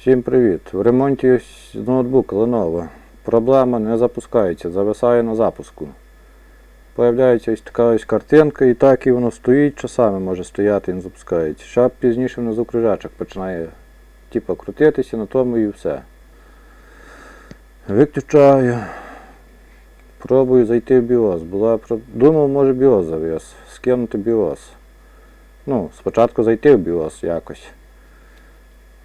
Всім привіт! В ремонті ноутбук Lenovo. Проблема не запускається, зависає на запуску. Появляється ось така ось картинка, і так і воно стоїть, часами може стояти і не запускається. Ще пізніше внизу кружачок починає типу, крутитися, на тому і все. Виключаю. Пробую зайти в BIOS. Була Думав, може BIOS завис. Скинути BIOS. Ну, спочатку зайти в BIOS якось.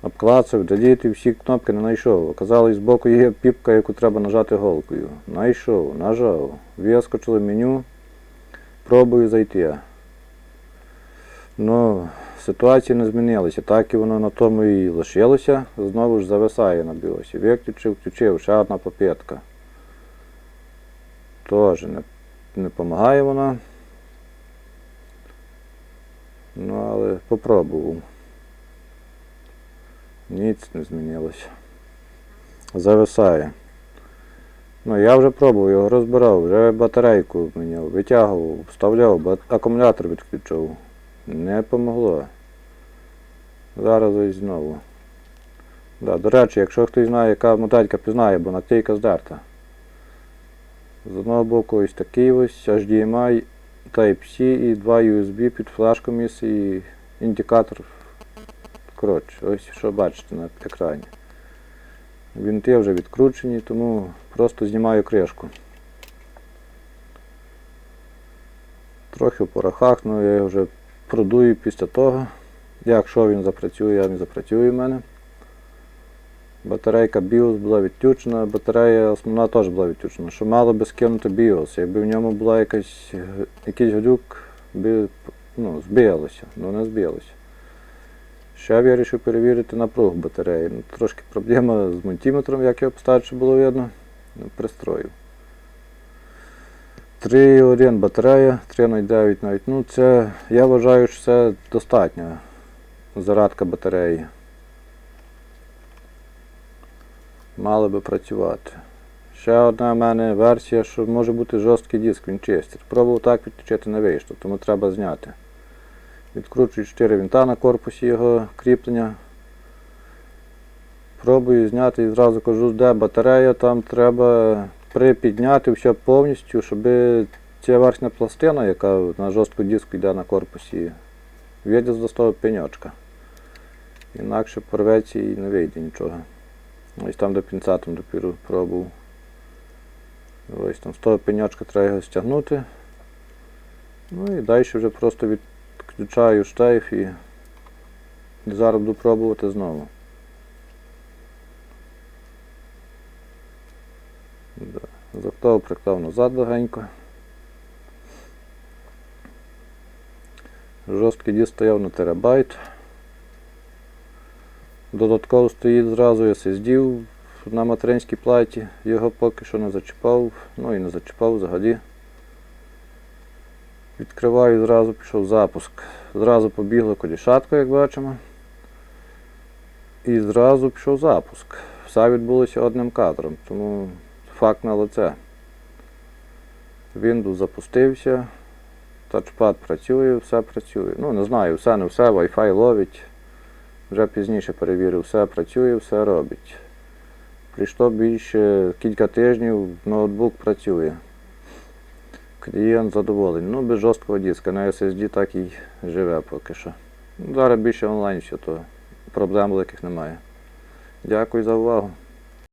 Обклацав, деліт і всі кнопки не знайшов. Оказалось, збоку є піпка, яку треба нажати голкою. Найшов, нажав. Вискочило меню. Пробую зайти. Ну, ситуація не змінилася. Так і воно на тому і лишилося. Знову ж зависає на біосі. Виключив, включив, ще одна попитка. Теж не, не допомагає вона. Ну, але попробував. Ніц не змінилося. Зависає. Ну, я вже пробував, його розбирав, вже батарейку міняв, витягував, вставляв, акумулятор відключив. Не помогло. Зараз ось знову. Да, до речі, якщо хтось знає, яка моделька пізнає, бо наклейка здерта. З одного боку ось такий ось HDMI, Type-C і два USB під флешку міс і індикатор Коротше, ось що бачите на екрані. Вінти вже відкручені, тому просто знімаю кришку. Трохи в порохах, але я його вже продую після того. Якщо він запрацює, а він запрацює в мене. Батарейка BIOS була відключена, батарея основна теж була відключена. Що мало би скинути BIOS. Якби в ньому була якась, якийсь глюк, би ну, збіялося, ну не збіялося. Ще я вирішив перевірити напругу батареї. Ну, трошки проблема з мультиметром, як його щоб було видно. Ну, Пристроїв. 3,1 батарея, 3,09 навіть. Ну, це, я вважаю, що це достатня зарадка батареї. Мало би працювати. Ще одна в мене версія, що може бути жорсткий диск Winchester. Пробував так відключити не вийшло, тому треба зняти. Відкручую 4 вінта на корпусі його кріплення. Пробую зняти і зразу кажу, де батарея, там треба припідняти все повністю, щоб ця верхня пластина, яка на жорстку диску йде на корпусі, виліз з того пеньочка. Інакше порветься і не вийде нічого. Ось там до пінцетом допіру пробував. Ось там з того пеньочка треба його стягнути. Ну і далі вже просто від Включаю штайф і зараз буду пробувати знову. Да. Приклав назад легенько. Жорсткий диск стояв на терабайт. Додатково стоїть зразу SSD на материнській платі. Його поки що не зачіпав, ну і не зачіпав взагалі. Відкриваю, зразу пішов запуск. Зразу побігла колішатка, як бачимо. І зразу пішов запуск. Все відбулося одним кадром, тому факт на лице. Windows запустився, тачпад працює, все працює. Ну, не знаю, все не все, Wi-Fi ловить. Вже пізніше перевірив, все працює, все робить. Прийшло більше кілька тижнів, ноутбук працює. Клієнт задоволений. Ну, без жорсткого диска. На SSD так і живе поки що. Ну, Зараз більше онлайн все, то проблем великих немає. Дякую за увагу.